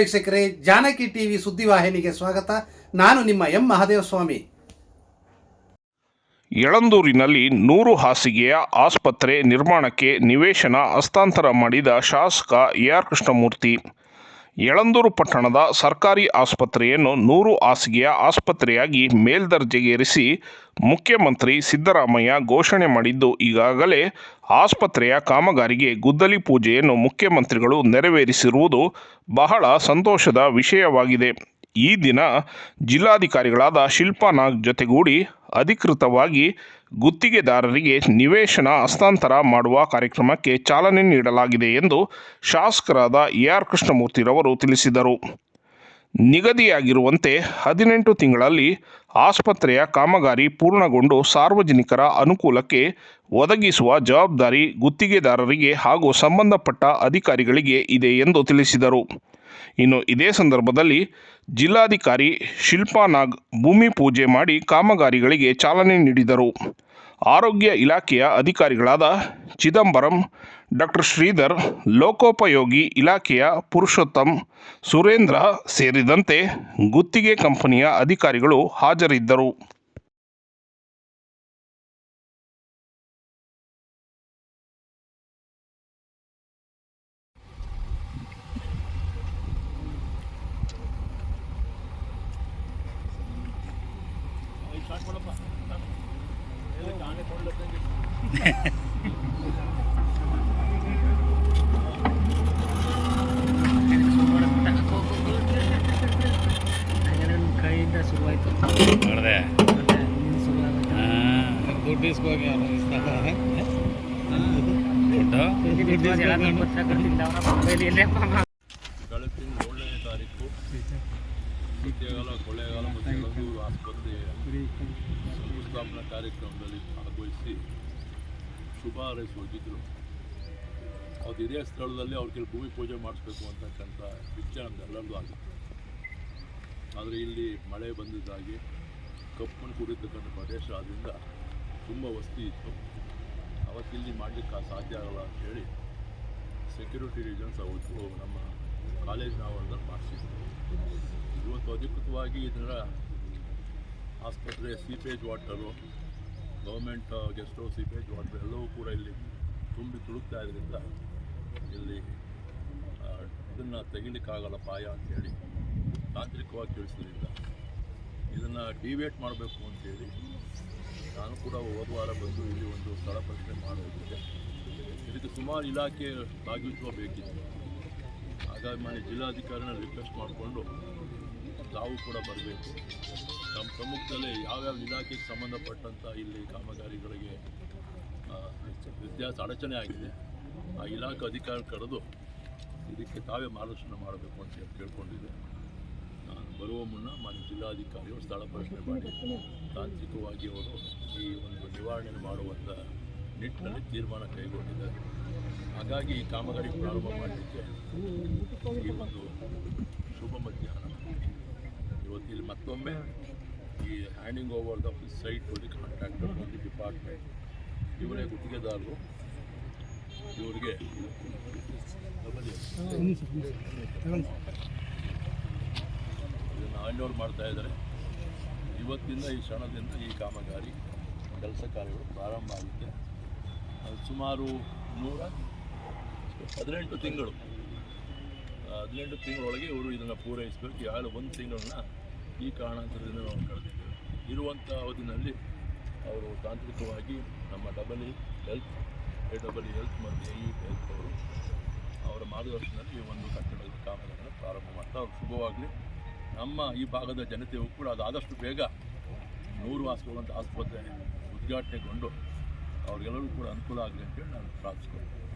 ವೀಕ್ಷಕರೇ, ಜಾನಕಿ ಟಿವಿ ಸುದ್ದಿವಾಹಿನಿಗೆ ಸ್ವಾಗತ. ನಾನು ನಿಮ್ಮ ಎಂ ಮಹಾದೇವ ಸ್ವಾಮಿ ಯಳಂದೂರಿನಲ್ಲಿ ನೂರು ಹಾಸಿಗೆಯ ಆಸ್ಪತ್ರೆ ನಿರ್ಮಾಣಕ್ಕೆ ನಿವೇಶನ ಹಸ್ತಾಂತರ ಮಾಡಿದ ಶಾಸಕ ಎಆರ್ ಕೃಷ್ಣಮೂರ್ತಿ. ಯಳಂದೂರು ಪಟ್ಟಣದ ಸರ್ಕಾರಿ ಆಸ್ಪತ್ರೆಯನ್ನು ನೂರು ಹಾಸಿಗೆಯ ಆಸ್ಪತ್ರೆಯಾಗಿ ಮೇಲ್ದರ್ಜೆಗೇರಿಸಿ ಮುಖ್ಯಮಂತ್ರಿ ಸಿದ್ದರಾಮಯ್ಯ ಘೋಷಣೆ ಮಾಡಿದ್ದು ಈಗಾಗಲೇ ಆಸ್ಪತ್ರೆಯ ಕಾಮಗಾರಿಗೆ ಗುದ್ದಲಿ ಪೂಜೆಯನ್ನು ಮುಖ್ಯಮಂತ್ರಿಗಳು ನೆರವೇರಿಸಿರುವುದು ಬಹಳ ಸಂತೋಷದ ವಿಷಯವಾಗಿದೆ. ಈ ದಿನ ಜಿಲ್ಲಾಧಿಕಾರಿಗಳಾದ ಶಿಲ್ಪಾ ನಾಗ್ ಜೊತೆಗೂಡಿ ಅಧಿಕೃತವಾಗಿ ಗುತ್ತಿಗೆದಾರರಿಗೆ ನಿವೇಶನ ಹಸ್ತಾಂತರ ಮಾಡುವ ಕಾರ್ಯಕ್ರಮಕ್ಕೆ ಚಾಲನೆ ನೀಡಲಾಗಿದೆ ಎಂದು ಶಾಸಕರಾದ ಎ ಆರ್ ಕೃಷ್ಣಮೂರ್ತಿರವರು ತಿಳಿಸಿದರು. ನಿಗದಿಯಾಗಿರುವಂತೆ ಹದಿನೆಂಟು ತಿಂಗಳಲ್ಲಿ ಆಸ್ಪತ್ರೆಯ ಕಾಮಗಾರಿ ಪೂರ್ಣಗೊಂಡು ಸಾರ್ವಜನಿಕರ ಅನುಕೂಲಕ್ಕೆ ಒದಗಿಸುವ ಜವಾಬ್ದಾರಿ ಗುತ್ತಿಗೆದಾರರಿಗೆ ಹಾಗೂ ಸಂಬಂಧಪಟ್ಟ ಅಧಿಕಾರಿಗಳಿಗೆ ಇದೆ ಎಂದು ತಿಳಿಸಿದರು. ಇನ್ನು ಇದೇ ಸಂದರ್ಭದಲ್ಲಿ ಜಿಲ್ಲಾಧಿಕಾರಿ ಶಿಲ್ಪಾ ನಾಗ್ ಭೂಮಿ ಪೂಜೆ ಮಾಡಿ ಕಾಮಗಾರಿಗಳಿಗೆ ಚಾಲನೆ ನೀಡಿದರು. ಆರೋಗ್ಯ ಇಲಾಖೆಯ ಅಧಿಕಾರಿಗಳಾದ ಚಿದಂಬರಂ, ಡಾಕ್ಟರ್ ಶ್ರೀಧರ್, ಲೋಕೋಪಯೋಗಿ ಇಲಾಖೆಯ ಪುರುಷೋತ್ತಮ್, ಸುರೇಂದ್ರ ಸೇರಿದಂತೆ ಗುತ್ತಿಗೆ ಕಂಪನಿಯ ಅಧಿಕಾರಿಗಳು ಹಾಜರಿದ್ದರು. ನೋಡಿದೆ ಶುರುವಾಗುತ್ತೆ ದುಡ್ಡು ಇಸ್ಕೋಗಿ ಅವನು ಇಸ್ತಾನೆ ದುಡ್ಡು ಕಳೆದ ಏಳನೇ ತಾರೀಕು ಸತ್ಯಗಾಲ ಕೊಳ್ಳೇಗಾಲ ಮತ್ತು ಯಳಂದೂರು ಆಸ್ಪತ್ರೆಯ ಶಂಕುಸ್ಥಾಪನಾ ಕಾರ್ಯಕ್ರಮದಲ್ಲಿ ಭಾಗವಹಿಸಿ ಶುಭ ಹಾರೈಸೋಗಿದ್ದರು ಅದು ಅವ್ರು ಇದೇ ಸ್ಥಳದಲ್ಲಿ ಅವ್ರ ಕೆಲ ಭೂಮಿ ಪೂಜೆ ಮಾಡಿಸ್ಬೇಕು ಅಂತಕ್ಕಂಥ ವಿಚಾರ ನಮ್ದೆಲ್ಲರದು ಆಗಿತ್ತು. ಆದರೆ ಇಲ್ಲಿ ಮಳೆ ಬಂದಿದ್ದಾಗಿ ಕಪ್ಪನ್ನು ಕುಡಿತಕ್ಕಂಥ ಪ್ರದೇಶ ಆದ್ದರಿಂದ ತುಂಬ ವಸ್ತಿ ಇತ್ತು. ಅವತ್ತಿಲ್ಲಿ ಮಾಡಲಿಕ್ಕೆ ಸಾಧ್ಯ ಆಗಲ್ಲ ಅಂತ ಹೇಳಿ ಸೆಕ್ಯೂರಿಟಿ ರೀಸನ್ಸ್ ಅವತ್ತು ನಮ್ಮ ಕಾಲೇಜಿನ ಆವರಣದಲ್ಲಿ ಮಾಡಿಸಿದ್ರು ಇವತ್ತು ಅಧಿಕೃತವಾಗಿ ಇದರ ಆಸ್ಪತ್ರೆ, seepage water, government guest house seepage water ಎಲ್ಲವೂ ಕೂಡ ಇಲ್ಲಿ ತುಂಬಿ ತುಳುಕ್ತಾ ಇರೋದ್ರಿಂದ ಇಲ್ಲಿ ಇದನ್ನು ತೆಗಿಲಿಕ್ಕಾಗಲ್ಲ ಪಾಯ ಅಂತೇಳಿ ತಾಂತ್ರಿಕವಾಗಿ ತಿಳಿಸೋದ್ರಿಂದ ಇದನ್ನು ಡಿವೇಟ್ ಮಾಡಬೇಕು ಅಂತೇಳಿ ನಾನು ಕೂಡ ಹೋದ ವಾರ ಬಂದು ಇಲ್ಲಿ ಒಂದು ಸ್ಥಳ ಪ್ರಶ್ನೆ ಮಾಡೋದಿದೆ ಇದಕ್ಕೆ ಸುಮಾರು ಇಲಾಖೆ ಭಾಗವಹಿಸುವ ಬೇಕಿತ್ತು. ಹಾಗಾಗಿ ಮಾಡಿ ಜಿಲ್ಲಾಧಿಕಾರಿನ ರಿಕ್ವೆಸ್ಟ್ ಮಾಡಿಕೊಂಡು ತಾವು ಕೂಡ ಬರಬೇಕು. ನಮ್ಮ ಪ್ರಮುಖದಲ್ಲಿ ಯಾವ್ಯಾವ ಇಲಾಖೆಗೆ ಸಂಬಂಧಪಟ್ಟಂಥ ಇಲ್ಲಿ ಕಾಮಗಾರಿಗಳಿಗೆ ವ್ಯತ್ಯಾಸ ಅಡಚಣೆ ಆಗಿದೆ, ಆ ಇಲಾಖೆ ಅಧಿಕಾರಿ ಕರೆದು ಇದಕ್ಕೆ ತಾವೇ ಮಾರ್ಗದರ್ಶನ ಮಾಡಬೇಕು ಅಂತ ಹೇಳಿ ನಾನು ಬರುವ ಮುನ್ನ ಮಾನ್ಯ ಜಿಲ್ಲಾಧಿಕಾರಿಯವರು ಸ್ಥಳ ಪ್ರಶ್ನೆ ಮಾಡಿ ತಾಂತ್ರಿಕವಾಗಿ ಅವರು ಈ ಒಂದು ನಿವಾರಣೆ ಮಾಡುವಂಥ ನಿಟ್ಟಿನಲ್ಲಿ ತೀರ್ಮಾನ ಕೈಗೊಂಡಿದ್ದಾರೆ. ಹಾಗಾಗಿ ಈ ಕಾಮಗಾರಿ ಪ್ರಾರಂಭ ಮಾಡಲಿಕ್ಕೆ ಈ ಒಂದು ಶುಭ ಮಧ್ಯಾಹ್ನ. ಇವತ್ತು ಇಲ್ಲಿ ಮತ್ತೊಮ್ಮೆ ಈ handing over the site to the contractor ಒಂದು ಡಿಪಾರ್ಟ್ಮೆಂಟ್ ಇವರೇ ಗುತ್ತಿಗೆದಾರರು, ಇವರಿಗೆ ಇದನ್ನು ಹ್ಯಾಂಡ್ ಓವರ್ ಮಾಡ್ತಾ ಇದ್ದಾರೆ. ಇವತ್ತಿಂದ ಈ ಕ್ಷಣದಿಂದ ಈ ಕಾಮಗಾರಿ, ಕೆಲಸ ಕಾರ್ಯಗಳು ಪ್ರಾರಂಭ ಆಗುತ್ತೆ ಸುಮಾರು ನೂರ ಹದಿನೆಂಟು ತಿಂಗಳು. ಹದಿನೆಂಟು ತಿಂಗಳೊಳಗೆ ಇವರು ಇದನ್ನು ಪೂರೈಸಬೇಕು. ಯಾರು ಒಂದು ತಿಂಗಳನ್ನ ಈ ಕಾರಣಾಂತರದಿಂದ ನಾವು ಕಳೆದಿದ್ದೇವೆ. ಇರುವಂಥ ಅವಧಿನಲ್ಲಿ ಅವರು ತಾಂತ್ರಿಕವಾಗಿ ನಮ್ಮ double E health A double E health ಮತ್ತು ಎ ಇ ಹೆಲ್ತ್ ಅವರು ಅವರ ಮಾರ್ಗದರ್ಶನದಲ್ಲಿ ಈ ಒಂದು ಕಟ್ಟಡ ಕಾಮಗಾರಿಯನ್ನು ಪ್ರಾರಂಭ ಮಾಡ್ತಾ ಅವ್ರು ಶುಭವಾಗಲಿ. ನಮ್ಮ ಈ ಭಾಗದ ಜನತೆಯು ಕೂಡ ಅದು ಆದಷ್ಟು ಬೇಗ ನೂರು ಹಾಸ್ಪಿಟಲ್ ಆಸ್ಪತ್ರೆ ಉದ್ಘಾಟನೆಗೊಂಡು ಅವ್ರಿಗೆಲ್ಲರಿಗೂ ಕೂಡ ಅನುಕೂಲ ಆಗಲಿ ಅಂತೇಳಿ ನಾನು ಪ್ರಾರ್ಥಿಸ್ಕೊಳ್ತೀನಿ.